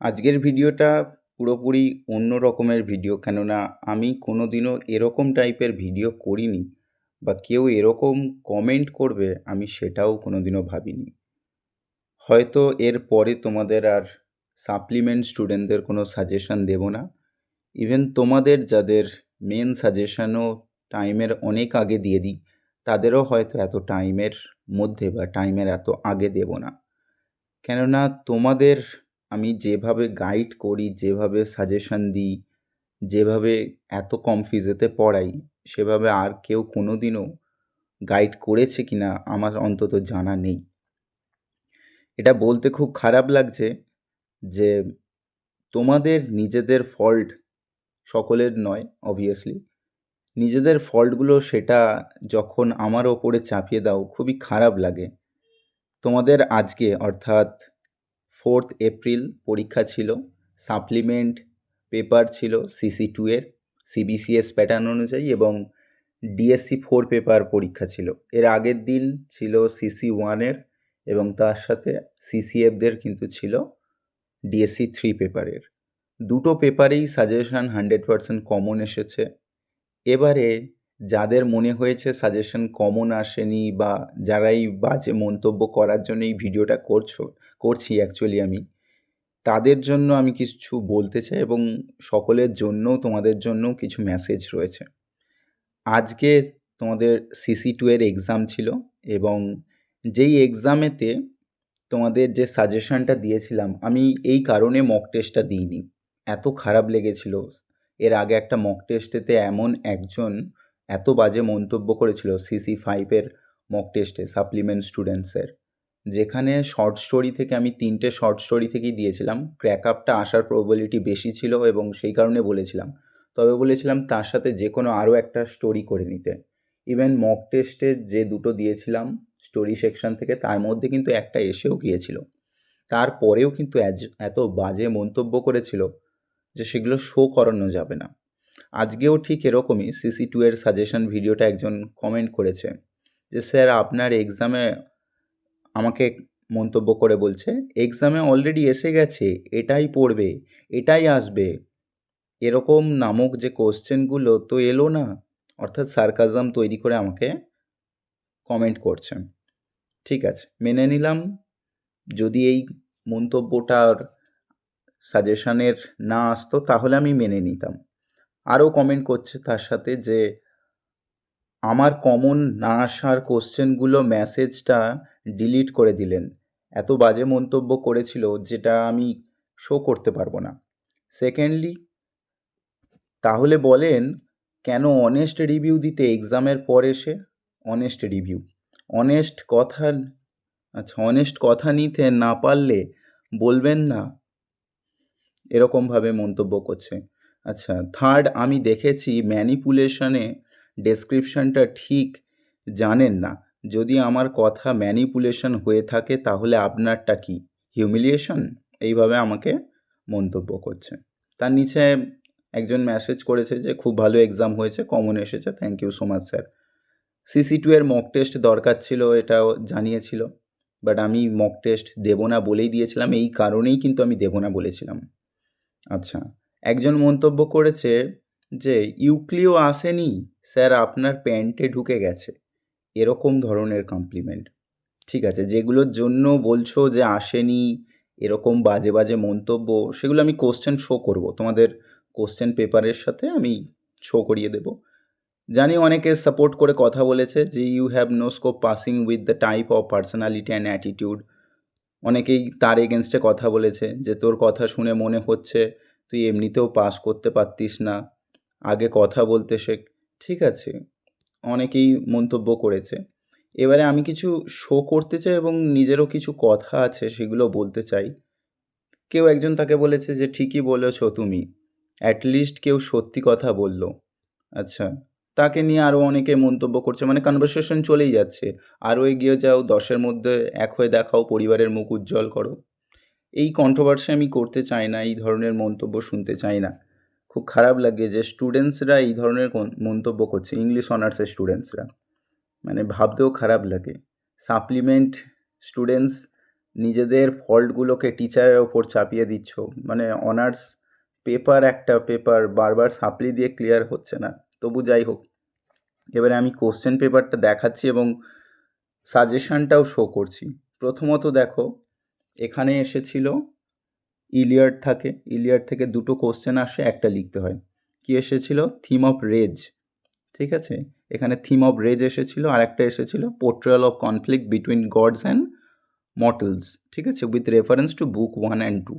আজকের ভিডিওটা পুরোপুরি অন্য রকমের ভিডিও, কেননা আমি কোনো দিনও এরকম টাইপের ভিডিও করিনি বা কেউ এরকম কমেন্ট করবে, আমি সেটাও কোনো দিনও ভাবিনি। হয়তো এর পরে তোমাদের আর সাপ্লিমেন্ট স্টুডেন্টদের কোনো সাজেশান দেব না। ইভেন তোমাদের যাদের মেন সাজেশানও টাইমের অনেক আগে দিয়ে দিই, তাদেরও হয়তো এত টাইমের মধ্যে বা টাইমের এত আগে দেব না। কেননা তোমাদের আমি যেভাবে গাইড করি, যেভাবে সাজেশন দিই, যেভাবে এত কম ফিজেতে পড়াই, সেভাবে আর কেউ কোনো দিনও গাইড করেছে কি না আমার অন্তত জানা নেই। এটা বলতে খুব খারাপ লাগছে যে তোমাদের নিজেদের ফল্ট সকলের নয় অবভিয়াসলি নিজেদের ফল্টগুলো সেটা যখন আমার ওপরে চাপিয়ে দাও, খুবই খারাপ লাগে। তোমাদের আজকে অর্থাৎ ফোর্থ এপ্রিল পরীক্ষা ছিল, সাপ্লিমেন্ট পেপার ছিল সিসি টু এর সিবিসিএস প্যাটার্ন অনুযায়ী এবং ডিএসসি ফোর পেপার পরীক্ষা ছিল। এর আগের দিন ছিল সিসি ওয়ানের এবং তার সাথে সিসিএফদের কিন্তু ছিল ডিএসসি থ্রি পেপারের দুটো পেপারেই সাজেশন হান্ড্রেড পারসেন্ট কমন এসেছে। এবারে যাদের মনে হয়েছে সাজেশন কমন আসেনি বা যারাই বাজে মন্তব্য করার জন্য এই ভিডিওটা করছ, করছি অ্যাকচুয়ালি আমি, তাদের জন্য আমি কিছু বলতে চাই এবং সকলের জন্যও, তোমাদের জন্যও কিছু মেসেজ রয়েছে। আজকে তোমাদের সিসি টু এর এক্সাম ছিল এবং যেই এক্সামেতে তোমাদের যে সাজেশনটা দিয়েছিলাম, আমি এই কারণে মক টেস্টটা দিইনি। এত খারাপ লেগেছিল। এর আগে একটা মক টেস্টেতে এমন একজন এত বাজে মন্তব্য করেছিল সিসি ফাইভের মক টেস্টে সাপ্লিমেন্ট স্টুডেন্টসের যেখানে শর্ট স্টোরি থেকে আমি তিনটে শর্ট স্টোরি থেকেই দিয়েছিলাম। ক্র্যাক আপটা আসার প্রবাবিলিটি বেশি ছিল এবং সেই কারণে বলেছিলাম। তবে বলেছিলাম তার সাথে যে কোনো আরও একটা স্টোরি করে নিতে। ইভেন মক টেস্টে যে দুটো দিয়েছিলাম স্টোরি সেকশন থেকে তার মধ্যে কিন্তু একটা এসেও গিয়েছিল। তারপরেও কিন্তু এত বাজে মন্তব্য করেছিল যে সেগুলো শো করানো যাবে না। আজকেও ঠিক এরকমই সিসি টু এর সাজেশন ভিডিওটা একজন কমেন্ট করেছে যে, স্যার, আপনার এক্সামে আমাকে মন্তব্য করে বলছে এক্সামে অলরেডি এসে গেছে, এটাই পড়বে, এটাই আসবে। এরকম নামক যে কোশ্চেনগুলো তো এলো না। অর্থাৎ সার্কাজম তৈরি করে আমাকে কমেন্ট করছেন ঠিক আছে, মেনে নিলাম। যদি এই মন্তব্যটার সাজেশনের না আসতো, তাহলে আমি মেনে নিতাম। আরও কমেন্ট করছে তার সাথে যে, আমার কমন না আসার কোশ্চেনগুলো মেসেজটা ডিলিট করে দিলেন। এত বাজে মন্তব্য করেছিল যেটা আমি শো করতে পারব না। সেকেন্ডলি তাহলে বলেন, কেন অনেস্ট রিভিউ দিতে এক্সামের পর এসে অনেস্ট রিভিউ অনেস্ট কথা আচ্ছা অনেস্ট কথা নিতে না পারলে বলবেন না। এরকমভাবে মন্তব্য করছে। আচ্ছা থার্ড আমি দেখেছি ম্যানিপুলেশনে ডেসক্রিপশনটা ঠিক জানেন না। যদি আমার কথা ম্যানিপুলেশন হয়ে থাকে, তাহলে আপনারটা কি? হিউমিলিয়েশন এইভাবে আমাকে মন্তব্য করছে। তার নিচে একজন মেসেজ করেছে যে, খুব ভালো এক্সাম হয়েছে কমন এসেছে thank you so much sir CC two এর মক টেস্ট দরকার ছিল, এটাও জানিয়েছিল। বাট আমি মক টেস্ট দেবো না বলেই দিয়েছিলাম, এই কারণেই কিন্তু আমি দেবো না বলেছিলাম। আচ্ছা একজন মন্তব্য করেছে যে, ইউক্লিও আসেনি, স্যার, আপনার প্যান্টে ঢুকে গেছে। এরকম ধরনের কমপ্লিমেন্ট ঠিক আছে, যেগুলোর জন্য বলছো যে আসেনি, এরকম বাজে বাজে মন্তব্য, সেগুলো আমি কোশ্চেন শো করব। তোমাদের কোশ্চেন পেপারের সাথে আমি শো করিয়ে দেব। জানি অনেকে সাপোর্ট করে কথা বলেছে যে you have no scope passing with the type of personality and attitude অনেকেই তার এগেনস্টে কথা বলেছে যে, তোর কথা শুনে মনে হচ্ছে তুই এমনিতেও পাস করতে পারতিস না। আগে কথা বলতে শেখ। ঠিক আছে। অনেকেই মন্তব্য করেছে। এবারে আমি কিছু শো করতে চাই এবং নিজেরও কিছু কথা আছে সেগুলো বলতে চাই। কেউ একজন তাকে বলেছে যে, ঠিকই বলেছ তুমি। অ্যাটলিস্ট কেউ সত্যি কথা বলল। আচ্ছা। তাকে নিয়ে আরও অনেকে মন্তব্য করছে। মানে কনভারসেশন চলেই যাচ্ছে। আরও এগিয়ে যাও, দশের মধ্যে এক হয়ে দেখাও, পরিবারের মুখ উজ্জ্বল করো। এই কন্ট্রোভার্সি আমি করতে চাই না, এই ধরনের মন্তব্য শুনতে চাই না। খুব খারাপ লাগে যে স্টুডেন্টসরা এই ধরনের মন্তব্য করছে ইংলিশ অনার্সের স্টুডেন্টসরা মানে ভাবতেও খারাপ লাগে। সাপ্লিমেন্ট স্টুডেন্টস নিজেদের ফল্টগুলোকে টিচারের ওপর চাপিয়ে দিচ্ছ। মানে অনার্স পেপার একটা পেপার বারবার সাপ্লি দিয়ে ক্লিয়ার হচ্ছে না। তবু যাই হোক, এবারে আমি কোশ্চেন পেপারটা দেখাচ্ছি এবং সাজেশনটাও শো করছি। প্রথমত দেখো এখানে এসেছিল ইলিয়ার্ড থাকে ইলিয়ার্ড থেকে দুটো কোশ্চেন আসে, একটা লিখতে হয়। কি এসেছিল? থিম অফ রেজ ঠিক আছে? এখানে থিম অফ রেজ এসেছিল আর একটা এসেছিল portrayal of conflict between gods and mortals ঠিক আছে? With reference to book one and two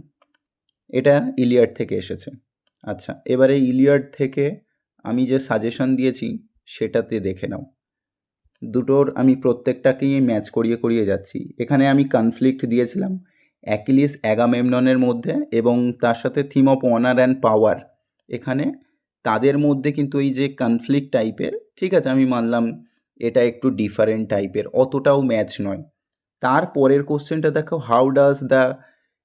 এটা ইলিয়ার্ড থেকে এসেছে। আচ্ছা এবারে ইলিয়ার্ড থেকে আমি যে সাজেশন দিয়েছি, সেটাতে দেখে নাও। দুটোর আমি প্রত্যেকটাকেই ম্যাচ করিয়ে করিয়ে যাচ্ছি। এখানে আমি কনফ্লিক্ট দিয়েছিলাম অ্যাকিলিস অ্যাগামেমননের মধ্যে এবং তার সাথে theme of honour and power এখানে তাদের মধ্যে কিন্তু এই যে কনফ্লিক্ট টাইপের ঠিক আছে, আমি মানলাম এটা একটু ডিফারেন্ট টাইপের অতটাও ম্যাচ নয়। তার পরের কোশ্চেনটা দেখো how does the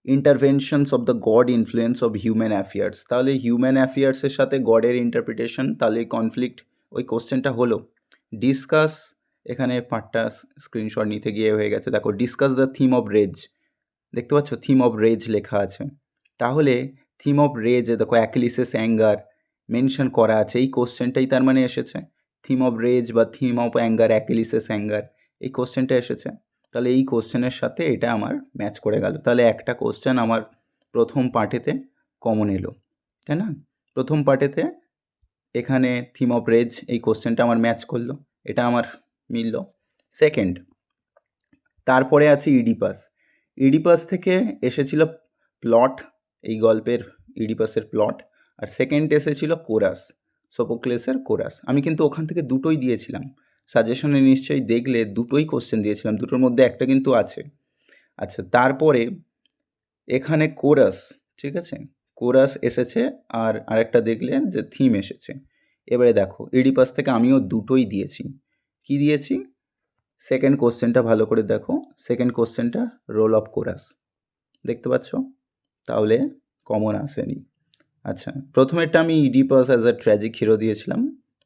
interventions of the god influence of human affairs তাহলে হিউম্যান অ্যাফেয়ার্সের সাথে গডের ইন্টারপ্রিটেশন তাহলে কনফ্লিক্ট ওই কোশ্চেনটা হলো। ডিসকাস এখানে পার্টটা স্ক্রিনশট নিতে গিয়ে হয়ে গেছে। দেখো discuss the theme of rage দেখতে পাচ্ছ? থিম অফ রেজ লেখা আছে। তাহলে থিম অফ রেজ দেখো অ্যাকিলিসেস অ্যাঙ্গার মেনশন করা আছে। এই কোশ্চেনটাই তার মানে এসেছে। থিম অফ রেজ বা theme of anger Achilles's anger এই কোশ্চেনটা এসেছে। তাহলে এই কোশ্চেনের সাথে এটা আমার ম্যাচ করে গেল। তাহলে একটা কোশ্চেন আমার প্রথম পার্টেতে কমন এলো। তাই না? প্রথম পার্টেতে এখানে থিম অফ রেজ এই কোশ্চেনটা আমার ম্যাচ করল। এটা আমার মিলল। সেকেন্ড তারপরে আছে ইডিপাস ইডিপাস থেকে এসেছিল প্লট এই গল্পের ইডিপাসের প্লট আর সেকেন্ড এসেছিল কোরাস সোপোক্লেসের কোরাস আমি কিন্তু ওখান থেকে দুটোই দিয়েছিলাম। সাজেশনে নিশ্চয়ই দেখলে দুটোই কোশ্চেন দিয়েছিলাম। দুটোর মধ্যে একটা কিন্তু আছে। আচ্ছা তারপরে এখানে কোরাস ঠিক আছে? কোরাস এসেছে আর আরেকটা দেখলে যে থিম এসেছে। এবারে দেখো ইডিপাস থেকে আমিও দুটোই দিয়েছি। কি দিয়েছি? সেকেন্ড কোশ্চেনটা ভালো করে দেখো। সেকেন্ড কোশ্চেনটা রোল অফ কোরাস দেখতে পাচ্ছ? তাহলে কমন আসেনি। আচ্ছা প্রথমেরটা আমি Oedipus as a tragic hero দিয়েছিলাম,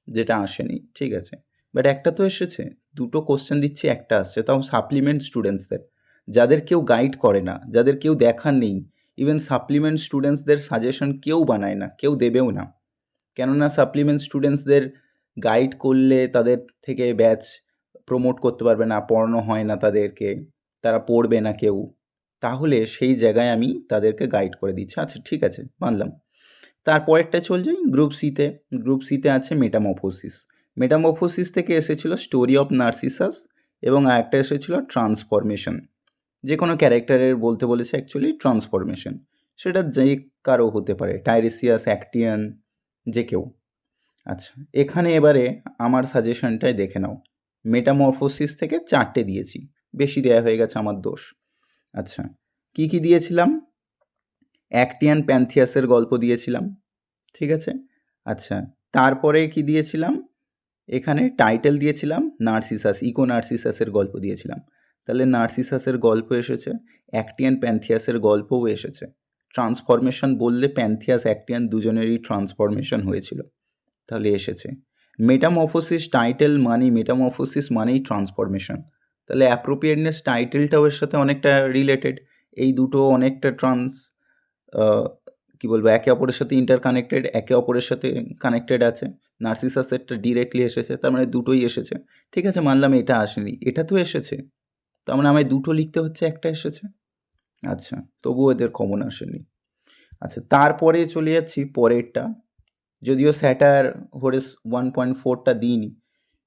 যেটা আসেনি, ঠিক আছে? বাট একটা তো এসেছে, দুটো কোশ্চেন দিচ্ছি, একটা আসছে, তাও সাপ্লিমেন্ট স্টুডেন্টসদের যাদের কেউ গাইড করে না, যাদের কেউ দেখা নেই ইভেন সাপ্লিমেন্ট স্টুডেন্টসদের সাজেশন কেউ বানায় না, কেউ দেবেও না। কেননা সাপ্লিমেন্ট স্টুডেন্টসদের গাইড করলে তাদের থেকে ব্যাচ প্রমোট করতে পারবে না, পড়ানো হয় না তাদেরকে, তারা পড়বে না কেউ, তাহলে সেই জায়গায় আমি তাদেরকে গাইড করে দিচ্ছি। আচ্ছা ঠিক আছে, মানলাম। তারপরেরটা চলছে গ্রুপ সিতে গ্রুপ সিতে আছে মেটামফোসিস মেটামফোসিস থেকে এসেছিল স্টোরি অফ নার্সিসাস এবং আরেকটা এসেছিল ট্রান্সফরমেশন যে কোনো ক্যারেক্টারের বলতে বলেছে অ্যাকচুয়ালি ট্রান্সফরমেশন সেটা যে কারও হতে পারে টাইরেসিয়াস অ্যাক্টিয়ান যে কেউ। আচ্ছা এখানে এবারে আমার সাজেশনটাই দেখে নাও। মেটামরফোসিস থেকে চারটে দিয়েছি। বেশি দেয়া হয়ে গেছে আমার দোষ। আচ্ছা কি কি দিয়েছিলাম? অ্যাক্টিয়ান প্যান্থিয়াসের গল্প দিয়েছিলাম, ঠিক আছে? আচ্ছা তারপরে কি দিয়েছিলাম? এখানে টাইটেল দিয়েছিলাম নার্সিসাস ইকো নার্সিসাসের গল্প দিয়েছিলাম। তাহলে নার্সিসাসের গল্প এসেছে অ্যাক্টিয়ান প্যান্থিয়াসের গল্পও এসেছে। ট্রান্সফরমেশন বললে প্যান্থিয়াস অ্যাক্টিয়ান দুজনেরই ট্রান্সফরমেশন হয়েছিল। তাহলে এসেছে। মেটামরফোসিস টাইটেল মানেই মেটামরফোসিস মানেই ট্রান্সফরমেশন তাহলে অ্যাপ্রোপ্রিয়েটনেস টাইটেলটাও এর সাথে অনেকটা রিলেটেড এই দুটো অনেকটা ট্রান্স কী বলব, একে অপরের সাথে ইন্টার কানেক্টেড একে অপরের সাথে কানেক্টেড আছে। নার্সিসাসেরটা ডিরেক্টলি এসেছে, তার মানে দুটোই এসেছে। ঠিক আছে, মানলাম এটা আসেনি। এটা তো এসেছে। তার মানে আমায় দুটো লিখতে হচ্ছে, একটা এসেছে? আচ্ছা তবুও এদের কমন আসেনি। আচ্ছা তারপরে চলে যাচ্ছি পরেরটা। যদিও স্যাটার হোরেস ওয়ান পয়েন্ট ফোরটা দিইনি,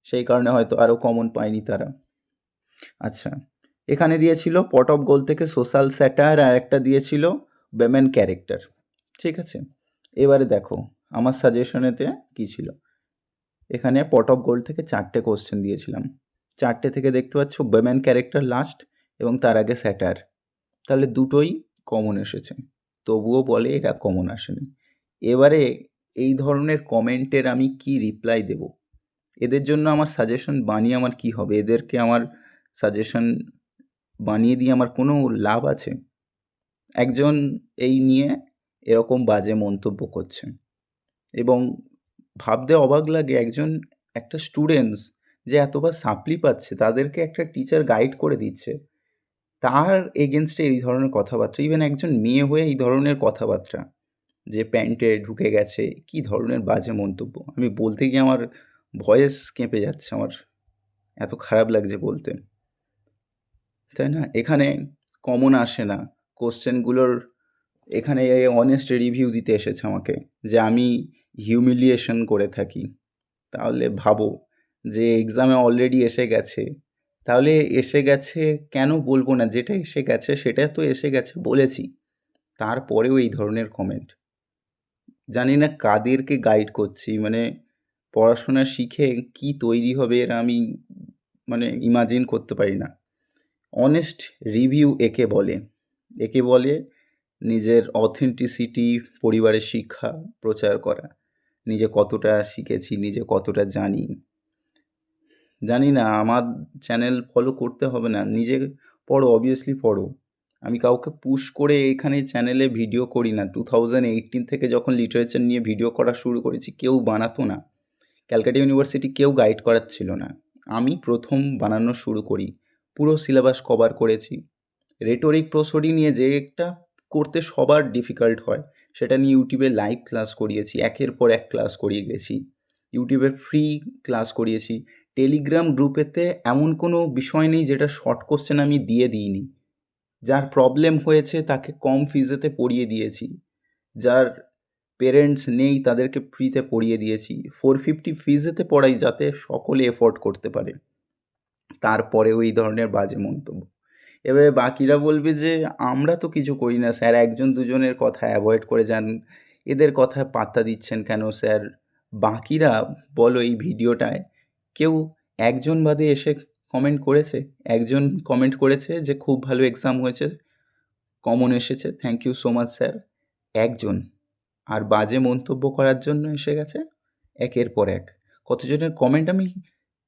সেই কারণে হয়তো আরও কমন পায়নি তারা। আচ্ছা এখানে দিয়েছিল পট অফ গোল থেকে সোশ্যাল স্যাটার আর একটা দিয়েছিল বেমেন ক্যারেক্টার ঠিক আছে, এবারে দেখো, আমার সাজেশনেতে কী ছিল? এখানে পট অফ গোল্ড থেকে চারটে কোশ্চেন দিয়েছিলাম। চারটে থেকে দেখতে পাচ্ছ বেম্যান ক্যারেক্টার লাস্ট এবং তার আগে স্যাটার। তাহলে দুটোই কমন এসেছে, তবুও বলে এটা কমন আসেনি। এবারে এই ধরনের কমেন্টের আমি কি রিপ্লাই দেব? এদের জন্য আমার সাজেশন বানিয়ে আমার কি হবে? এদেরকে আমার সাজেশন বানিয়ে দিয়ে আমার কোনো লাভ আছে? একজন এই নিয়ে এরকম বাজে মন্তব্য করছে এবং ভাবতে অবাক লাগে একজন একটা স্টুডেন্টস যে এতবার সাপ্লি পাচ্ছে, তাদেরকে একটা টিচার গাইড করে দিচ্ছে, তার এগেনস্টে এই ধরনের কথাবার্তা ইভেন একজন মেয়ে হয়ে এই ধরনের কথাবার্তা। যে প্যান্টে ঢুকে গেছে, কি ধরনের বাজে মন্তব্য? আমি বলতে গিয়ে আমার ভয়েস কেঁপে যাচ্ছে, আমার এত খারাপ লাগছে বলতে। তাই না? এখানে কমন আসে না। কোশ্চেনগুলোর এখানে অনেস্ট রিভিউ দিতে এসেছে আমাকে যে আমি হিউমিলিয়েশন করে থাকি। তাহলে ভাবো যে এক্সামে অলরেডি এসে গেছে। তাহলে এসে গেছে কেন বলব না? যেটা এসে গেছে সেটা তো এসে গেছে বলেছি। তারপরেও এই ধরনের কমেন্ট জানি না কাদেরকে গাইড করছি মানে পড়াশোনা শিখে কি তৈরি হবে এরা আমি মানে ইমাজিন করতে পারি না। অনেস্ট রিভিউ একে বলে। একে বলে নিজের অথেন্টিসিটি পরিবারের শিক্ষা, প্রচার করা। নিজে কতটা শিখেছি, নিজে কতটা জানি। জানি না, আমার চ্যানেল ফলো করতে হবে না। নিজে পড়ো অবভিয়াসলি পড়ো। আমি কাউকে পুশ করে এখানে চ্যানেলে ভিডিও করি না। টু থাউজেন্ড থেকে যখন লিটারেচার নিয়ে ভিডিও করা শুরু করেছি, কেউ বানাতো না। ক্যালকাটা ইউনিভার্সিটি কেউ গাইড করাচ্ছিল না। আমি প্রথম বানানো শুরু করি। পুরো সিলেবাস কভার করেছি। রেটোরিক প্রসরি নিয়ে যে একটা করতে সবার ডিফিকাল্ট হয়, সেটা নিয়ে ইউটিউবে লাইভ ক্লাস করিয়েছি। একের পর এক ক্লাস করিয়ে গেছি। ইউটিউবে ফ্রি ক্লাস করিয়েছি। টেলিগ্রাম গ্রুপেতে এমন কোনো বিষয় নেই যেটা শর্ট কোশ্চেন আমি দিয়ে দিইনি। যার প্রবলেম হয়েছে তাকে কম ফিজেতে পড়িয়ে দিয়েছি। যার পেরেন্টস নেই তাদেরকে ফ্রিতে পড়িয়ে দিয়েছি। ফোর ফিফটি ফিজেতে পড়াই যাতে সকলে এফোর্ড করতে পারে। তারপরেও এই ধরনের বাজে মন্তব্য। এবারে বাকিরা বলবে যে, আমরা তো কিছু করি না স্যার। একজন দুজনের কথা অ্যাভয়েড করে যান। এদের কথা পাত্তা দিচ্ছেন কেন স্যার? বাকিরা বলো এই ভিডিওটায়। কেউ একজন বাদে এসে কমেন্ট করেছে, একজন কমেন্ট করেছে যে খুব ভালো এক্সাম হয়েছে কমন এসেছে thank you so much sir একজন। আর বাজে মন্তব্য করার জন্য এসে গেছে, একের পর এক। কতজনের কমেন্ট আমি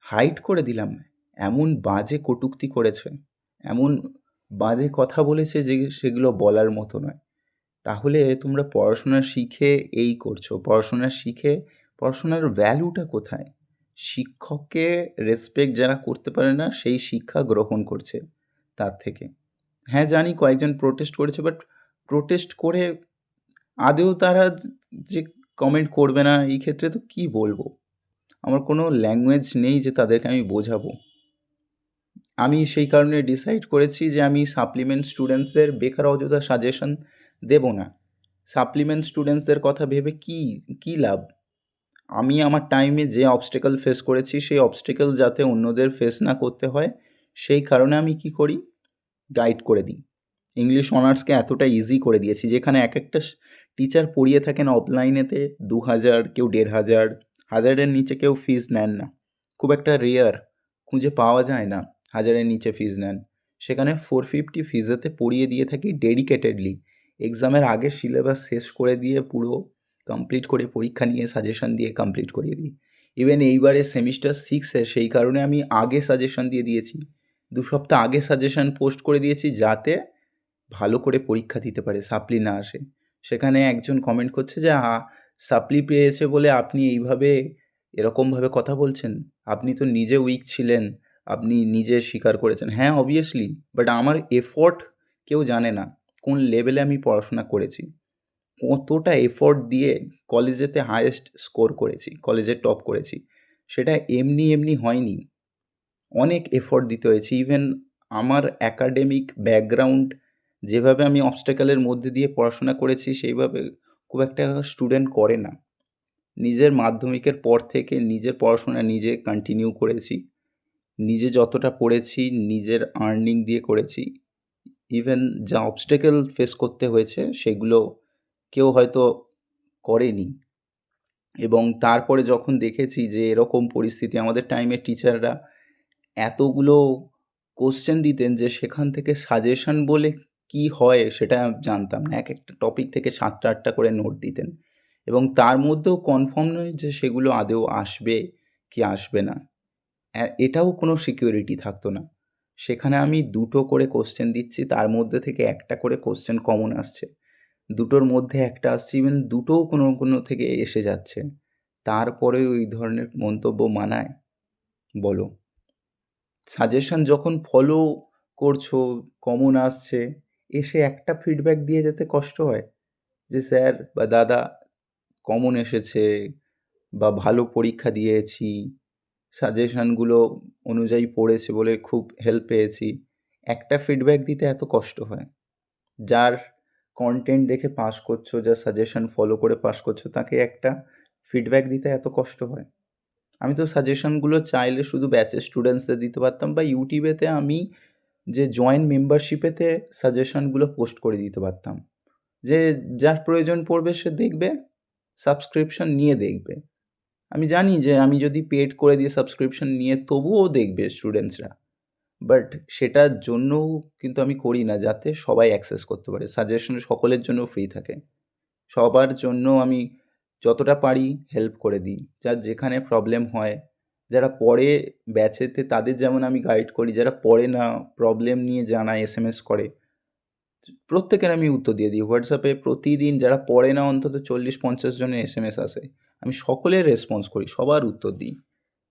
হাইড করে দিলাম, এমন বাজে কটুক্তি করেছে, এমন বাজে কথা বলেছে যে সেগুলো বলার মতো নয়। তাহলে তোমরা পড়াশোনা শিখে এই করছ, পড়াশোনা শিখে, পড়াশোনার ভ্যালুটা কোথায়? শিক্ষককে রেসপেক্ট যারা করতে পারে না, সেই শিক্ষা গ্রহণ করছে তার থেকে। হ্যাঁ জানি কয়েকজন প্রোটেস্ট করেছে বাট প্রোটেস্ট করে আদেও তারা যে কমেন্ট করবে না, এই ক্ষেত্রে তো কি বলব? আমার কোনো ল্যাঙ্গুয়েজ নেই যে তাদেরকে আমি বোঝাবো। আমি সেই কারণে ডিসাইড করেছি যে আমি সাপ্লিমেন্ট স্টুডেন্টসদের বেকার অযথা সাজেশন দেব না। সাপ্লিমেন্ট স্টুডেন্টসদের কথা ভেবে কি, কী লাভ? আমি আমার টাইমে যে অবস্টেকল ফেস করেছি, সেই অবস্টেকল যাতে অন্যদের ফেস না করতে হয়, সেই কারণে আমি কি করি? গাইড করে দিই। ইংলিশ অনার্সকে এতটা ইজি করে দিয়েছি, যেখানে এক একটা টিচার পড়িয়ে থাকেন অফলাইনেতে দু হাজার, কেউ দেড় হাজার, হাজারের নিচে কেউ ফিস নেন না। খুব একটা রেয়ার খুঁজে পাওয়া যায় না, হাজারের নিচে ফিস নেন। সেখানে ফোর ফিফটি ফিজেতে পড়িয়ে দিয়ে থাকি ডেডিকেটেডলি এক্সামের আগে সিলেবাস শেষ করে দিয়ে পুরো কমপ্লিট করে পরীক্ষা নিয়ে সাজেশন দিয়ে কমপ্লিট করিয়ে দিই। ইভেন এইবারে সেমিস্টার সিক্সে সেই কারণে আমি আগে সাজেশন দিয়ে দিয়েছি। দু সপ্তাহ আগে সাজেশন পোস্ট করে দিয়েছি যাতে ভালো করে পরীক্ষা দিতে পারে সাপ্লি না আসে। সেখানে একজন কমেন্ট করছে যে সাপ্লি পেয়েছে বলে আপনি এইভাবে এরকমভাবে কথা বলছেন? আপনি তো নিজে উইক ছিলেন, আপনি নিজে স্বীকার করেছেন। হ্যাঁ অবভিয়াসলি বাট আমার এফোর্ট কেউ জানে না কোন লেভেলে আমি পড়াশোনা করেছি। কতটা এফোর্ট দিয়ে কলেজেতে হায়েস্ট স্কোর করেছি কলেজে টপ করেছি, সেটা এমনি এমনি হয়নি। অনেক এফোর্ট দিতে হয়েছে। ইভেন আমার অ্যাকাডেমিক ব্যাকগ্রাউন্ড যেভাবে আমি অবস্টেকালের মধ্যে দিয়ে পড়াশোনা করেছি, সেইভাবে খুব একটা স্টুডেন্ট করে না। নিজের মাধ্যমিকের পর থেকে নিজের পড়াশোনা নিজে কন্টিনিউ করেছি। নিজে যতটা পড়েছি, নিজের আর্নিং দিয়ে করেছি। ইভেন যা অবস্টেকেল ফেস করতে হয়েছে, সেগুলো কেউ হয়তো করেনি। এবং তারপরে যখন দেখেছি যে এরকম পরিস্থিতি আমাদের টাইমের টিচাররা এতগুলো কোশ্চেন দিতেন যে সেখান থেকে সাজেশন বলে কি হয় সেটা জানতাম না। এক একটা টপিক থেকে সাতটা আটটা করে নোট দিতেন। এবং তার মধ্যেও কনফার্ম নয় যে সেগুলো আদেও আসবে কি আসবে না। এটাও কোনো সিকিউরিটি থাকতো না। সেখানে আমি দুটো করে কোশ্চেন দিচ্ছি, তার মধ্যে থেকে একটা করে কোশ্চেন কমন আসছে। দুটোর মধ্যে একটা আসছে ইভেন দুটোও কোনো কোনো থেকে এসে যাচ্ছে। তারপরে ওই ধরনের মন্তব্য মানায়? বলো। সাজেশন যখন ফলো করছ কমন আসছে, এসে একটা ফিডব্যাক দিয়ে যেতে কষ্ট হয়? যে স্যার বা দাদা কমন এসেছে বা ভালো পরীক্ষা দিয়েছি সাজেশানগুলো অনুযায়ী পড়েছে বলে খুব হেল্প পেয়েছি, একটা ফিডব্যাক দিতে এত কষ্ট হয়? যার কন্টেন্ট দেখে পাস করছ, যা সাজেশন ফলো করে পাস করছ, তাকে একটা ফিডব্যাক দিতে এত কষ্ট হয়? আমি তো সাজেশনগুলো চাইলে শুধু ব্যাচের স্টুডেন্টসদের দিতে পারতাম বা ইউটিউবেতে আমি যে জয়েন্ট মেম্বারশিপেতে সাজেশনগুলো পোস্ট করে দিতে পারতাম। যে যার প্রয়োজন পড়বে সে দেখবে সাবস্ক্রিপশন নিয়ে দেখবে। আমি জানি যে আমি যদি পেড করে দিয়ে সাবস্ক্রিপশন নিয়ে তবুও দেখবে স্টুডেন্টসরা বাট সেটার জন্যও কিন্তু আমি করি না যাতে সবাই অ্যাক্সেস করতে পারে। সাজেশন সকলের জন্য ফ্রি থাকে। সবার জন্য আমি যতটা পারি হেল্প করে দিই। যার যেখানে প্রবলেম হয়, যারা পড়ে ব্যাচেতে তাদের যেমন আমি গাইড করি, যারা পড়ে না প্রবলেম নিয়ে জানায় এস এম এস করে, প্রত্যেকের আমি উত্তর দিয়ে দিই। হোয়াটসঅ্যাপে প্রতিদিন যারা পড়ে না, অন্তত চল্লিশ পঞ্চাশ জনের এস এম এস আসে। আমি সকলের রেসপন্স করি, সবার উত্তর দিই।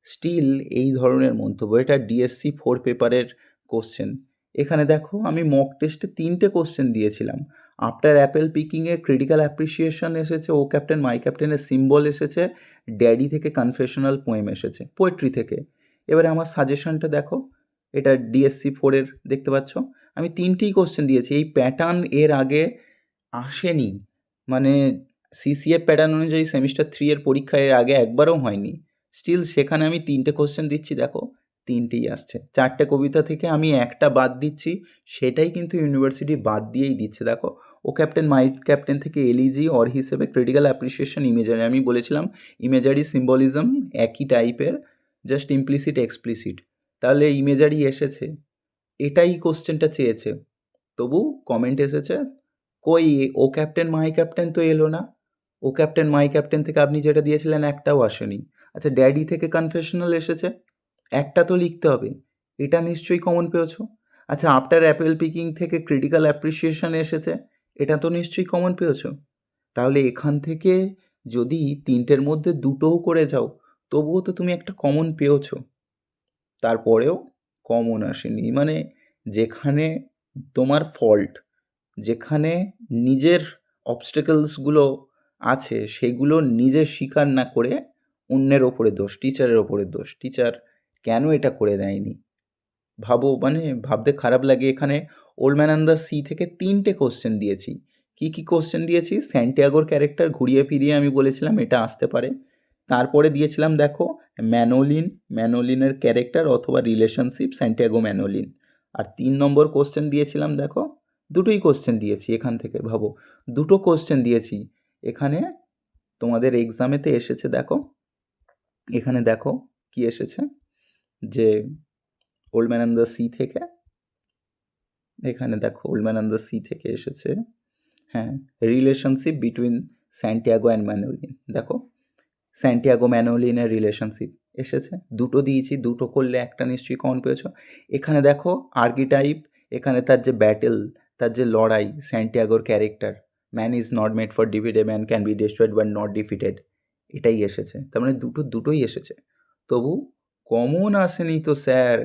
স্টিল এই ধরনের মন্তব্য, এটা ডিএসসি ফোর পেপারের কোশ্চেন এখানে দেখো, আমি মক টেস্টে তিনটে কোশ্চেন দিয়েছিলাম। আফটার অ্যাপেল পিকিংয়ে ক্রিটিক্যাল অ্যাপ্রিসিয়েশন এসেছে, ও ক্যাপ্টেন মাই ক্যাপ্টেনের সিম্বল এসেছে ড্যাডি থেকে কনফেশনাল পোয়েম এসেছে পোয়েট্রি থেকে। এবারে আমার সাজেশনটা দেখো, এটা ডিএসসি ফোরের দেখতে পাচ্ছ? আমি তিনটেই কোশ্চেন দিয়েছি, এই প্যাটার্ন এর আগে আসেনি। মানে সিসিএ প্যাটার্ন অনুযায়ী সেমিস্টার থ্রি এর পরীক্ষা এর আগে একবারও হয়নি। স্টিল সেখানে আমি তিনটে কোশ্চেন দিচ্ছি, দেখো। তিনটেই আসছে। চারটে কবিতা থেকে আমি একটা বাদ দিচ্ছি, সেটাই কিন্তু ইউনিভার্সিটি বাদ দিয়েই দিচ্ছে, দেখো। ও ক্যাপ্টেন মাইট ক্যাপ্টেন থেকে এলইজি অর হিসেবে ক্রিটিক্যাল অ্যাপ্রিসিয়েশন ইমেজারি আমি বলেছিলাম ইমেজারি সিম্বলিজম একই টাইপের জাস্ট ইমপ্লিসিট এক্সপ্লিসিট তাহলে ইমেজারি এসেছে। এটাই কোশ্চেনটা চেয়েছে। তবু কমেন্ট এসেছে, কই ও ক্যাপ্টেন মাই ক্যাপ্টেন তো এলো না। ও ক্যাপ্টেন মাই ক্যাপ্টেন থেকে আপনি যেটা দিয়েছিলেন, একটাও আসেনি। আচ্ছা ড্যাডি থেকে কনফেশনাল এসেছে? একটা তো লিখতে হবে। এটা নিশ্চয়ই কমন পেয়েছ? আচ্ছা আফটার অ্যাপেল পিকিং থেকে ক্রিটিক্যাল অ্যাপ্রিসিয়েশন এসেছে, এটা তো নিশ্চয়ই কমন পেয়েছ? তাহলে এখান থেকে যদি তিনটের মধ্যে দুটোও করে যাও, তবুও তো তুমি একটা কমন পেয়েছ। তারপরেও কমন আসেনি। মানে যেখানে তোমার ফল্ট যেখানে নিজের অবস্টেকলসগুলো আছে, সেগুলো নিজে স্বীকার না করে অন্যের ওপরে দোষ টিচারের ওপরে দোষ। টিচার কেন এটা করে দেয়নি? ভাবো মানে ভাবতে খারাপ লাগে। এখানে old man and the sea থেকে তিনটে কোশ্চেন দিয়েছি। কি কি কোশ্চেন দিয়েছি? স্যান্টিয়াগোর ক্যারেক্টার ঘুরিয়ে ফিরিয়ে আমি বলেছিলাম এটা আসতে পারে। তারপরে দিয়েছিলাম, দেখো ম্যানোলিন ম্যানোলিনের ক্যারেক্টার অথবা রিলেশনশিপ স্যান্টিয়াগো ম্যানোলিন আর তিন নম্বর কোশ্চেন দিয়েছিলাম, দেখো, দুটোই কোশ্চেন দিয়েছি এখান থেকে, ভাবো। দুটো কোশ্চেন দিয়েছি। এখানে তোমাদের এক্সামেতে এসেছে, দেখো এখানে দেখো কি এসেছে? যে old man and the sea থেকে এখানে দেখো old man and the sea থেকে এসেছে। হ্যাঁ relationship between Santiago and Manolin দেখো স্যান্টিয়াগো ম্যানোলিনের রিলেশনশিপ এসেছে। দুটো দিয়েছি, দুটো করলে একটা নিশ্চয়ই কমন পেয়েছ। এখানে দেখো আর্কিটাইপ এখানে তার যে ব্যাটেল তার যে লড়াই স্যান্টিয়াগোর character man is not made for defeat a man can be destroyed but not defeated এটাই এসেছে। তার মানে দুটো, দুটোই এসেছে। তবু কমন আসেনি তো স্যার।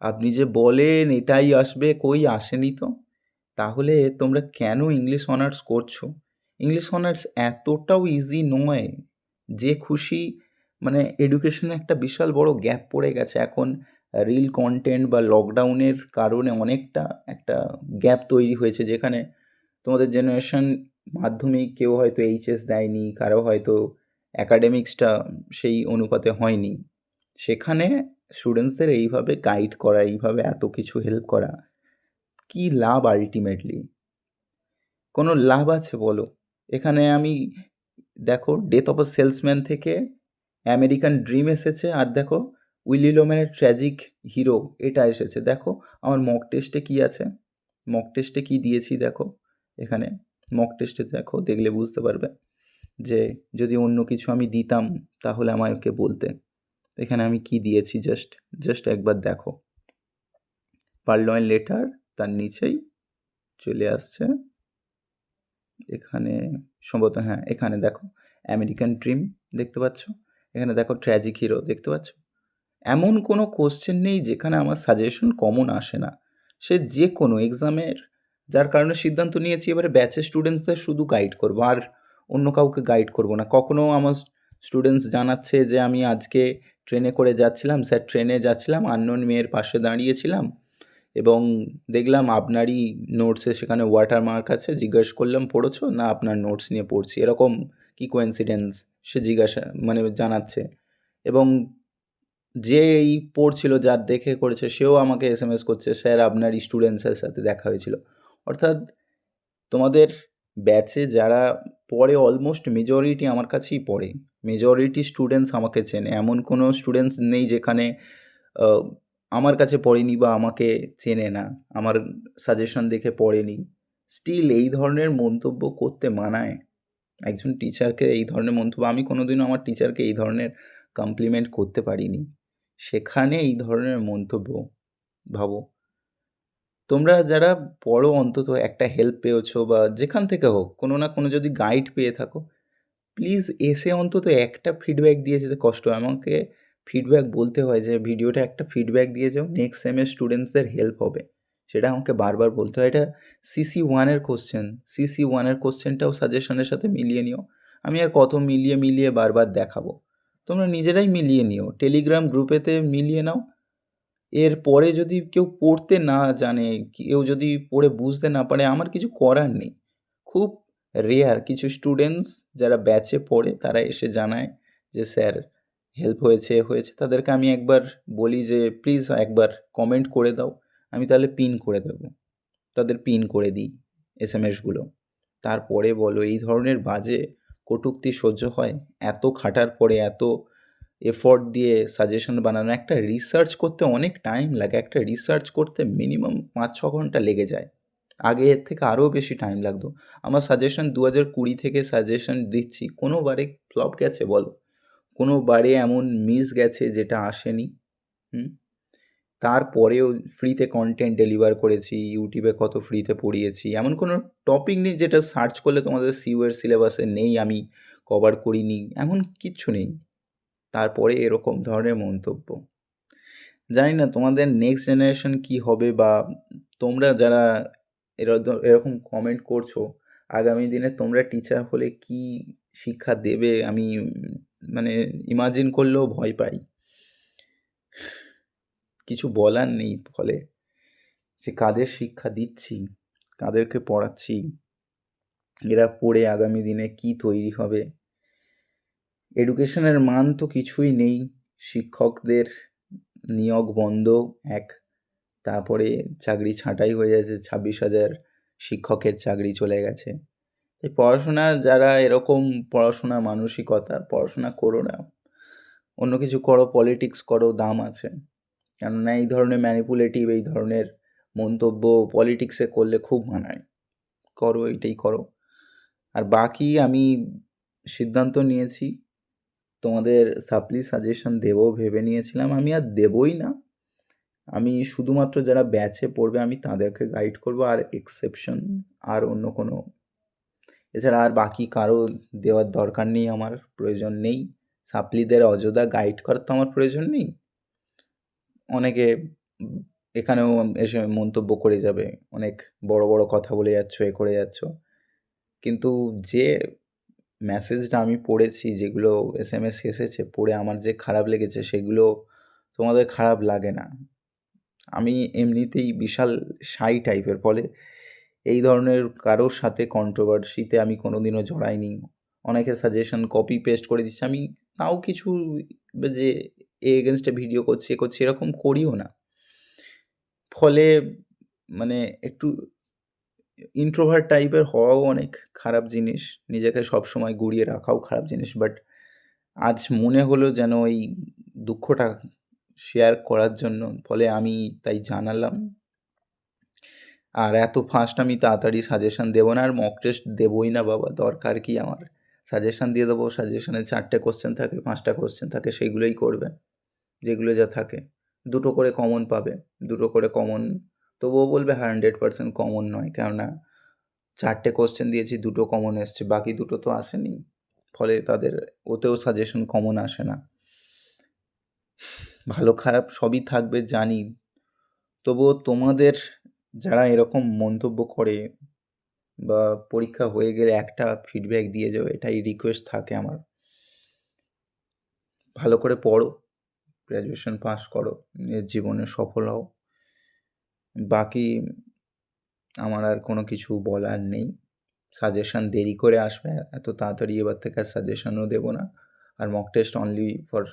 আপনি যে বলেন এটাই আসবে, কই আসেনি তো? তাহলে তোমরা কেন ইংলিশ অনার্স করছ? ইংলিশ অনার্স এতটাও ইজি নয় যে খুশি মানে এডুকেশনে একটা বিশাল বড় গ্যাপ পড়ে গেছে। এখন রিল কন্টেন্ট বা লকডাউনের কারণে অনেকটা একটা গ্যাপ তৈরি হয়েছে যেখানে তোমাদের জেনারেশন মাধ্যমিক কেউ হয়তো এইচএস দেয়নি, কারও হয়তো অ্যাকাডেমিক্সটা সেই অনুপাতে হয়নি। সেখানে স্টুডেন্টসদের এইভাবে গাইড করা, এইভাবে এত কিছু হেল্প করা, কী লাভ আলটিমেটলি কোনো লাভ আছে বলো? এখানে আমি, দেখো ডেথ অফ আ সেলসম্যান থেকে আমেরিকান ড্রিম এসেছে, আর দেখো উইলি লোম্যানের ট্র্যাজিক হিরো এটা এসেছে। দেখো, আমার মক টেস্টে কী আছে? মক টেস্টে কী দিয়েছি দেখো, এখানে। মক টেস্টে দেখো, দেখলে বুঝতে পারবে। যে যদি অন্য কিছু আমি দিতাম, তাহলে আমাকে বলতে। এখানে আমি কি দিয়েছি? জাস্ট জাস্ট একবার দেখো। পার্লয়েন লেটার, তার নিচেই চলে আসছে। এখানে সম্ভবত হ্যাঁ এখানে দেখো। আমেরিকান ড্রিম দেখতে পাচ্ছ? এখানে দেখো ট্র্যাজিক হিরো দেখতে পাচ্ছ? এমন কোনো কোশ্চেন নেই যেখানে আমার সাজেশন কমন আসে না। সে যে কোনো এক্সামের যার কারণে সিদ্ধান্ত নিয়েছি, এবারে ব্যাচের স্টুডেন্টসদের শুধু গাইড করব। আর অন্য কাউকে গাইড করব না। কখনও আমার স্টুডেন্টস জানাচ্ছে যে, আমি আজকে ট্রেনে করে যাচ্ছিলাম, স্যার ট্রেনে যাচ্ছিলাম আননোন মেয়ের পাশে দাঁড়িয়েছিলাম এবং দেখলাম আপনারই নোটসে সেখানে ওয়াটারমার্ক আছে, জিজ্ঞেস করলাম, পড়েছো? না, আপনার নোটস নিয়ে পড়ছি। এরকম কি কোয়েন্সিডেন্স সে জিজ্ঞাসা মানে জানাচ্ছে এবং যে এই পড়ছিল, যার দেখে করেছে, সেও আমাকে এস এম এস করছে, স্যার আপনার স্টুডেন্টসের সাথে দেখা হয়েছিল। অর্থাৎ তোমাদের ব্যাচে যারা পড়ে অলমোস্ট মেজরিটি আমার কাছেই পড়ে। মেজরিটি স্টুডেন্টস আমাকে চেনে। এমন কোনো স্টুডেন্টস নেই যেখানে আমার কাছে পড়েনি বা আমাকে চেনে না। আমার সাজেশন দেখে পড়েনি। স্টিল এই ধরনের মন্তব্য করতে মানায়। একজন টিচারকে এই ধরনের মন্তব্য, আমি কোনোদিনও আমার টিচারকে এই ধরনের কমপ্লিমেন্ট করতে পারিনি। সেখানে এই ধরনের মন্তব্য, ভাবো। তোমরা যারা পড়ো অন্তত একটা হেল্প পেয়েছ বা যেখান থেকে হোক, কোনো না কোনো যদি গাইড পেয়ে থাকো প্লিজ এসে অন্তত একটা ফিডব্যাক দিয়ে যেতে কষ্ট হয়। আমাকে ফিডব্যাক বলতে হয় যে, ভিডিওটা একটা ফিডব্যাক দিয়ে যাও নেক্সট সেমের স্টুডেন্টসদের হেল্প হবে। সেটা আমাকে বারবার বলতে হয়। এটা সিসি ওয়ানের কোশ্চেন সিসি ওয়ানের কোশ্চেনটাও সাজেশনের সাথে মিলিয়ে নিও। আমি আর কত মিলিয়ে মিলিয়ে বারবার দেখাবো। তোমরা নিজেরাই মিলিয়ে নিও। টেলিগ্রাম গ্রুপেতে মিলিয়ে নাও। এর পরে যদি কেউ পড়তে না জানে, কেউ যদি পড়ে বুঝতে না পারে, আমার কিছু করার নেই। খুব রেয়ার কিছু স্টুডেন্টস যারা ব্যাচে পড়ে, তারা এসে জানায় যে, স্যার হেল্প হয়েছে হয়েছে। তাদেরকে আমি একবার বলি যে প্লিজ একবার কমেন্ট করে দাও। আমি তাহলে পিন করে দেবো। তাদের পিন করে দিই এস এম এসগুলো তারপরে বলো, এই ধরনের বাজে কটূক্তি সহ্য হয়? এত খাটার পরে এত এফোর্ট দিয়ে সাজেশন বানানো, একটা রিসার্চ করতে অনেক টাইম লাগে, একটা রিসার্চ করতে মিনিমাম পাঁচ ছ ঘণ্টা লেগে যায়। আগে এর থেকে আরও বেশি টাইম লাগতো। আমার সাজেশন দু হাজার কুড়ি থেকে সাজেশন দিচ্ছি কোনো বারে ফ্লপ গেছে বলো। কোনো বারে এমন মিস গেছে যেটা আসেনি, হুম? তারপরেও ফ্রিতে কন্টেন্ট ডেলিভার করেছি ইউটিউবে কত ফ্রিতে পড়িয়েছি, এমন কোনো টপিক নেই যেটা সার্চ করলে তোমাদের সিউয়ের সিলেবাসে নেই, আমি কভার করিনি, এমন কিচ্ছু নেই। তারপরে এরকম ধরনের মন্তব্য। জানি না তোমাদের নেক্সট জেনারেশন কি হবে বা তোমরা যারা এরকম কমেন্ট করছ, আগামী দিনে তোমরা টিচার হলে কি শিক্ষা দেবে? আমি মানে ইমাজিন করলেও ভয় পাই। কিছু বলার নেই ফলে। যে কাদের শিক্ষা দিচ্ছি, কাদেরকে পড়াচ্ছি, এরা পড়ে আগামী দিনে কি তৈরি হবে? এডুকেশনের মান তো কিছুই নেই। শিক্ষকদের নিয়োগ বন্ধ, এক। তারপরে চাকরি ছাঁটাই হয়ে যাচ্ছে, ছাব্বিশ হাজার শিক্ষকের চাকরি চলে গেছে। এই পড়াশোনা যারা এরকম পড়াশোনা মানসিকতা, পড়াশোনা করো না। অন্য কিছু করো পলিটিক্স করো, দাম আছে। কেননা এই ধরনের ম্যানিপুলেটিভ এই ধরনের মন্তব্য পলিটিক্সে করলে খুব মানায়। করো, এইটাই করো। আর বাকি আমি সিদ্ধান্ত নিয়েছি। তোমাদের সাপ্লি সাজেশন দেবো, ভেবে নিয়েছিলাম। আমি আর দেবই না। আমি শুধুমাত্র যারা ব্যাচে পড়বে, আমি তাদেরকে গাইড করব আর এক্সেপশন আর অন্য কোনো। এছাড়া আর বাকি কারও দেওয়ার দরকার নেই আমার, প্রয়োজন নেই। সাপ্লিদের অযোধ্যা গাইড করার তো আমার প্রয়োজন নেই। অনেকে এখানেও এসে মন্তব্য করে যাবে, অনেক বড় বড় কথা বলে যাচ্ছ, এ করে যাচ্ছ। কিন্তু যে মেসেজটা আমি পড়েছি, যেগুলো এস এম এস এসেছে, পড়ে আমার যে খারাপ লেগেছে, সেগুলো তোমাদের খারাপ লাগে না। আমি এমনিতেই বিশাল সাই টাইপের ফলে এই ধরনের কারোর সাথে কন্ট্রোভার্সিতে আমি কোনো দিনও জড়াইনি। অনেকে সাজেশন কপি পেস্ট করে দিচ্ছে, আমি তাও কিছু যে এ এগেনস্টে ভিডিও করছি, এ করছি, এরকম করিও না। ফলে মানে একটু ইন্ট্রোভার্ট টাইপের হওয়াও অনেক খারাপ জিনিস। নিজেকে সবসময় গুড়িয়ে রাখাও খারাপ জিনিস। বাট আজ মনে হলো যেন ওই দুঃখটা শেয়ার করার জন্য। ফলে আমি তাই জানালাম। আর এত ফাস্ট আমি তাড়াতাড়ি সাজেশন দেবো না। আর মক টেস্ট দেবোই না বাবা। দরকার কি আমার? সাজেশন দিয়ে দেবো। সাজেশনে চারটে কোশ্চেন থাকে, পাঁচটা কোশ্চেন থাকে, সেগুলোই করবে। যেগুলো যা থাকে। দুটো করে কমন পাবে। দুটো করে কমন তবুও বলবে হান্ড্রেড পার্সেন্ট কমন নয়, কেননা চারটে কোশ্চেন দিয়েছি, দুটো কমন এসছে, বাকি দুটো তো আসেনি। ফলে তাদের ওতেও সাজেশন কমন আসে না। ভালো খারাপ সবই থাকবে, জানি। তবুও তোমাদের যারা এরকম মন্তব্য করে বা পরীক্ষা হয়ে গেলে একটা ফিডব্যাক দিয়ে যাও, এটাই রিকোয়েস্ট থাকে আমার। ভালো করে পড়ো গ্র্যাজুয়েশন পাস করো, নিজের জীবনে সফল হও। বাকি আমার আর কোনো কিছু বলার নেই। সাজেশান দেরি করে আসবে, এত তাড়াতাড়ি এবার থেকে আর সাজেশানও দেবো না। আর মক টেস্ট অনলি ফর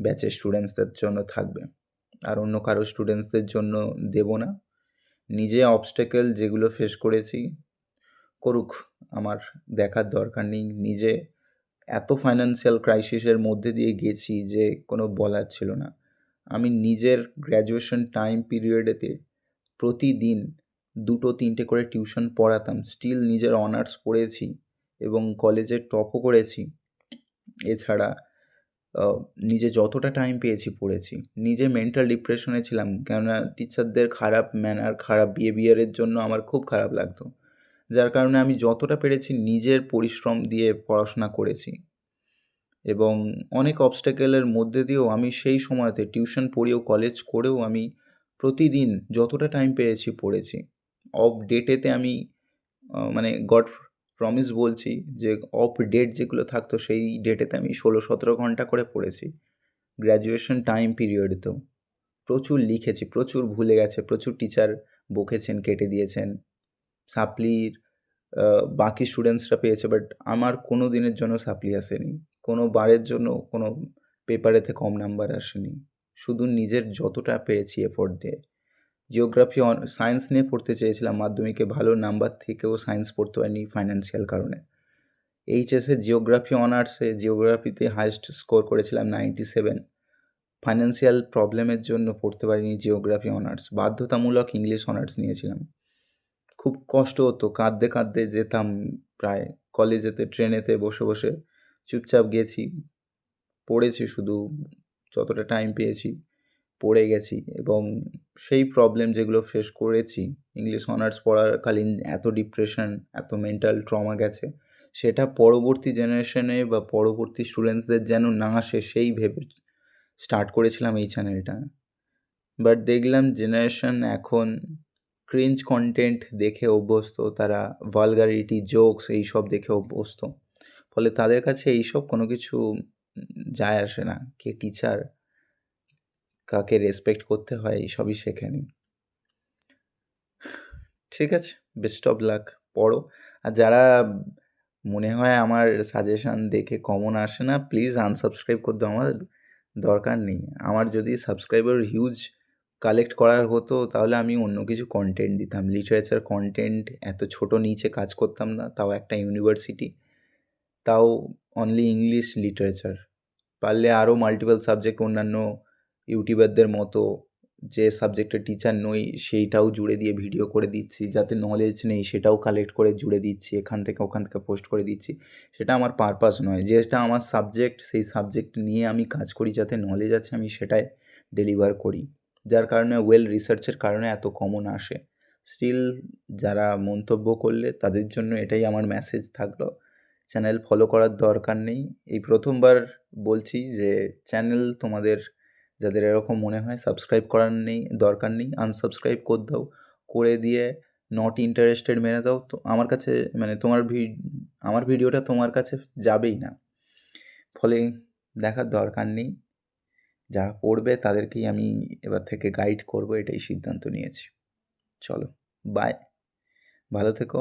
ব্যাচের স্টুডেন্টসদের জন্য থাকবে। আর অন্য কারও স্টুডেন্টসদের জন্য দেব না। নিজে অবস্টেকেল যেগুলো ফেস করেছি, করুক, আমার দেখার দরকার নেই। নিজে এত ফাইন্যান্সিয়াল ক্রাইসিসের মধ্যে দিয়ে গেছি যে কোনো বলার ছিল না। আমি নিজের গ্র্যাজুয়েশন টাইম পিরিয়ডেতে প্রতিদিন দুটো, তিনটে করে টিউশন পড়াতাম। স্টিল নিজের অনার্স পড়েছি এবং কলেজে টপও করেছি। এছাড়া নিজে যতটা টাইম পেয়েছি পড়েছি। নিজে মেন্টাল ডিপ্রেশনে ছিলাম। কেননা টিচারদের খারাপ ম্যানার খারাপ বিহেভিয়ারের জন্য আমার খুব খারাপ লাগতো। যার কারণে আমি যতটা পেরেছি নিজের পরিশ্রম দিয়ে পড়াশোনা করেছি। এবং অনেক অবস্টেকেলের মধ্যে দিয়েও আমি সেই সময়তে টিউশন পড়িয়েও কলেজ করেও আমি প্রতিদিন যতটা টাইম পেয়েছি পড়েছি। অফ ডেটেতে আমি মানে গড প্রমিস বলছি যে অফ ডেট যেগুলো থাকতো সেই ডেটেতে আমি ষোলো সতেরো ঘণ্টা করে পড়েছি। গ্র্যাজুয়েশন টাইম পিরিয়ডেতেও প্রচুর লিখেছি, প্রচুর ভুলে গেছে, প্রচুর টিচার বকেছেন, কেটে দিয়েছেন। সাপ্লির বাকি স্টুডেন্টসরা পেয়েছে বাট আমার কোনো দিনের জন্য সাপ্লি আসেনি। কোনো বারের জন্য কোনো পেপারেতে কম নাম্বার আসেনি। শুধু নিজের যতটা পেরেছি এফোর্ট দিয়ে। জিওগ্রাফি সায়েন্স নিয়ে পড়তে চেয়েছিলাম, মাধ্যমিকে ভালো নাম্বার থেকেও সায়েন্স পড়তে পারিনি ফাইন্যান্সিয়াল কারণে। এইচএসে জিওগ্রাফি অনার্সে জিওগ্রাফিতে হাইস্ট স্কোর করেছিলাম নাইনটি সেভেন ফাইন্যান্সিয়াল প্রবলেমের জন্য পড়তে পারিনি জিওগ্রাফি অনার্স বাধ্যতামূলক ইংলিশ অনার্স নিয়েছিলাম। খুব কষ্ট হতো, কাঁদতে কাঁদতে যেতাম প্রায় কলেজেতে ট্রেনেতে বসে বসে চুপচাপ গেছি, পড়েছি শুধু যতটা টাইম পেয়েছি, পড়ে গেছি এবং সেই প্রবলেম যেগুলো ফেস করেছি ইংলিশ অনার্স পড়াকালীন এত ডিপ্রেশন এত মেন্টাল ট্রমা গেছে, সেটা পরবর্তী জেনারেশনে বা পরবর্তী স্টুডেন্টসদের যেন না আসে, সেই ভেবে স্টার্ট করেছিলাম এই চ্যানেলটা বাট দেখলাম জেনারেশন এখন ক্রিঞ্জ কন্টেন্ট দেখে অভ্যস্ত, তারা ভালগারিটি জোকস এইসব দেখে অভ্যস্ত। ফলে তাদের কাছে এইসব কোনো কিছু যায় আসে না। কে টিচার কাকে রেসপেক্ট করতে হয়, এইসবই শেখেনি ঠিক আছে বেস্ট অফ লাক পড়ো। আর যারা মনে হয় আমার সাজেশান দেখে কমন আসে না প্লিজ আনসাবস্ক্রাইব করতে আমার দরকার নেই। আমার যদি সাবস্ক্রাইবার হিউজ কালেক্ট করার হতো, তাহলে আমি অন্য কিছু কন্টেন্ট দিতাম। লিটারেচার কন্টেন্ট এত ছোট নিচে কাজ করতাম না, তাও একটা ইউনিভার্সিটি তাও অনলি ইংলিশ লিটারেচার পারলে আরও মাল্টিপল সাবজেক্ট অন্যান্য ইউটিউবারদের মতো যে সাবজেক্টের টিচার নই, সেইটাও জুড়ে দিয়ে ভিডিও করে দিচ্ছি। যাতে নলেজ নেই, সেটাও কালেক্ট করে জুড়ে দিচ্ছি, এখান থেকে ওখান থেকে পোস্ট করে দিচ্ছি। সেটা আমার পারপাস নয়। যেটা আমার সাবজেক্ট সেই সাবজেক্ট নিয়ে আমি কাজ করি, যাতে নলেজ আছে, আমি সেটাই ডেলিভার করি। যার কারণে ওয়েল রিসার্চের কারণে এত কমন আসে। স্টিল যারা মন্তব্য করলে, তাদের জন্য এটাই আমার মেসেজ থাকল। চ্যানেল ফলো করার দরকার নেই। এই প্রথমবার বলছি যে চ্যানেল তোমাদের যাদের এরকম মনে হয় সাবস্ক্রাইব করার নেই, দরকার নেই আনসাবস্ক্রাইব করে দাও। করে দিয়ে নট ইন্টারেস্টেড মেনে দাও। তো আমার কাছে মানে তোমার আমার ভিডিওটা তোমার কাছে যাবেই না। ফলে দেখার দরকার নেই। যারা পড়বে তাদেরকেই আমি এবার থেকে গাইড করব, এটাই সিদ্ধান্ত নিয়েছি। চলো বাই ভালো থেকো।